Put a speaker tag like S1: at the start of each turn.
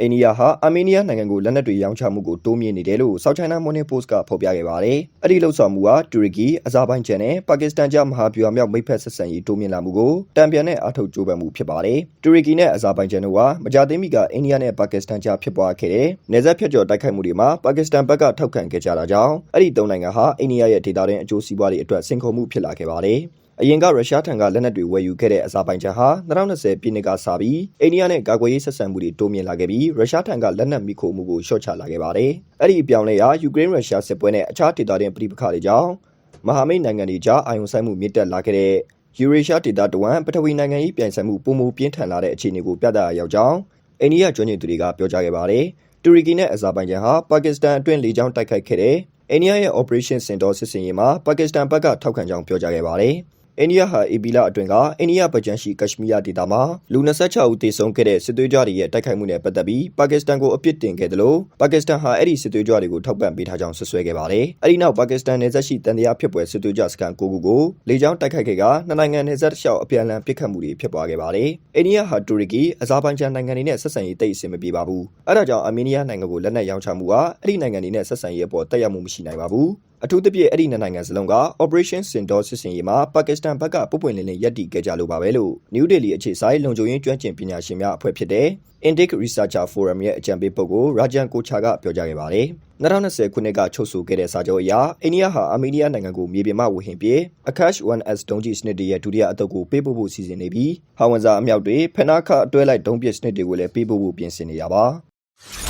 S1: အိန္ဒိယဟာအာမေးနီးယားနိုင်ငံကိုလက်နက်တွေရောင်းချမှုကိုတိုးမြင့်နေတယ်လို့ South China Morning Post ကဖော်ပြခဲ့ပါတယ်။အဲ့ဒီလှုပ်ဆောင်မှုဟာတူရကီ၊အဇာဘိုင်ဂျန်နဲ့ပါကစ္စတန်ကြားမဟာဗျူဟာမြောက်မိတ်ဖက်ဆက်ဆံရေးတိုးမြင့်လာမှုကိုတံပြန်နဲ့အထောက်ကြိုးပမ်းမှုဖြစ်ပါတယ်။တူရကီနဲ့အဇာဘိုင်ဂျန်တို့ဟာမကြသေးမီကအိန္ဒိယနဲ့ပါကစ္စတန်ကြားဖြစ်ပွားခဲ့တဲ့နေဆက်ဖြတ်ကျော်တိုက်ခိုက်မှုတွေမှာပါကစ္စတန်ဘက်ကထောက်ခံခဲ့ကြတာကြောင့်အဲ့ဒီသုံးနိုင်ငံဟာအိန္ဒိယရဲ့ဒေသတွင်းအကျိုးစီးပွားတွေအတွက်စင်ခုံမှုဖြစ်လာခဲ့ပါတယ်။ အရင်ကရုရှားထံကလက်နက်တွေဝယ်ယူခဲ့တဲ့အဇာဘိုင်ဂျန်ဟာ2020ပြည်နှစ်ကစပြီးအိန္ဒိယနဲ့ကာကွယ်ရေးဆက်ဆံမှုတွေတိုးမြင့်လာခဲ့ပြီးရုရှားထံကလက်နက်မိခိုမှုကိုလျှော့ချလာခဲ့ပါတယ်။အဲ့ဒီအပြောင်းလဲဟာယူကရိန်းရုရှားစစ်ပွဲနဲ့အခြားဒေသတွင်းပြည်ပခါတွေကြောင့်မဟာမိတ်နိုင်ငံတွေကြားအာရုံစိုက်မှုမြင့်တက်လာခဲ့တဲ့ယူရေရှားဒေသတဝမ်ပထဝီနိုင်ငံရေးပြိုင်ဆိုင်မှုပုံမူပြင်းထန်လာတဲ့အခြေအနေကိုပြသရာရောက်ကြောင်းအိန္ဒိယကျွမ်းကျင်သူတွေကပြောကြားခဲ့ပါတယ်။တူရကီနဲ့အဇာဘိုင်ဂျန်ဟာပါကစ္စတန်အတွင်းလေကြောင်းတိုက်ခိုက်ခဲ့တဲ့အိန္ဒိယရဲ့ Operation Sindoor စစ်စင်ရေးမှာပါကစ္စတန်ဘက်ကထောက်ခံကြောင်းပြောကြားခဲ့ပါတယ်။ အိန္ဒိယဟာအေပီလာအတွင်းကအိန္ဒိယဗကြန်ရှိကက်ရှမီးယားဒေသမှာလူ26ဦးသေဆုံးခဲ့တဲ့စစ်သွေးကြွတွေရဲ့တိုက်ခိုက်မှုနဲ့ပတ်သက်ပြီးပါကစ္စတန်ကိုအပြစ်တင်ခဲ့တယ်လို့ပါကစ္စတန်ဟာအဲ့ဒီစစ်သွေးကြွတွေကိုထောက်ပံ့ပေးထားကြောင်းဆွဆွဲခဲ့ပါတယ်။အဲ့ဒီနောက်ပါကစ္စတန်နယ်စပ်ရှိတန်တရားဖြစ်ပွဲစစ်သွေးကြွစကန်9ခုကိုလေကြောင်းတိုက်ခိုက်ခဲ့ကနှစ်နိုင်ငံနယ်စပ်တစ်လျှောက်အပြန်အလှန်ပစ်ခတ်မှုတွေဖြစ်ပွားခဲ့ပါတယ်။အိန္ဒိယဟာတူရကီ၊အဇာဘိုင်ဂျန်နိုင်ငံတွေနဲ့ဆက်ဆံရေးတိတ်အဆင်မပြေပါဘူး။အဲ့ဒါကြောင့်အာမေးနီးယားနိုင်ငံကိုလက်နက်ရောင်းချမှုဟာအဲ့ဒီနိုင်ငံတွေနဲ့ဆက်ဆံရေးအပေါ်တက်ရောက်မှုမရှိနိုင်ပါဘူး။ အထူးသဖြင့်အဲ့ဒီနှစ်နိုင်ငံစလုံးက Operation Sindoor စစ်စင်ရေးမှာပါကစ္စတန်ဘက်ကပုတ်ပွင့်လင်းလင်းရပ်တည်ခဲ့ကြလို့ပါပဲလို့ New Delhi အခြေစိုက်လုံခြုံရေးကျွမ်းကျင်ပညာရှင်များအဖွဲ့ဖြစ်တဲ့ Indic Researcher Forum ရဲ့အကြံပေးပုဂ္ဂိုလ် Rajan Kocha ကပြောကြားခဲ့ပါတယ်။2020ခုနှစ်ကချုပ်ဆိုခဲ့တဲ့စာချုပ်အရအိန္ဒိယဟာအာမေးနီးယားနိုင်ငံကိုမြေပြင်မှဝေဟင်ပြေ Akash 1S ဒုံးကျည်စနစ်တွေရဲ့ဒုတိယအသုတ်ကိုပေးပို့ဖို့စီစဉ်နေပြီးဟာဝန်ဇာအမြောက်တွေဖက်နာခအတွဲလိုက်ဒုံးပစ်စနစ်တွေကိုလည်းပေးပို့ဖို့ပြင်ဆင်နေတာပါ။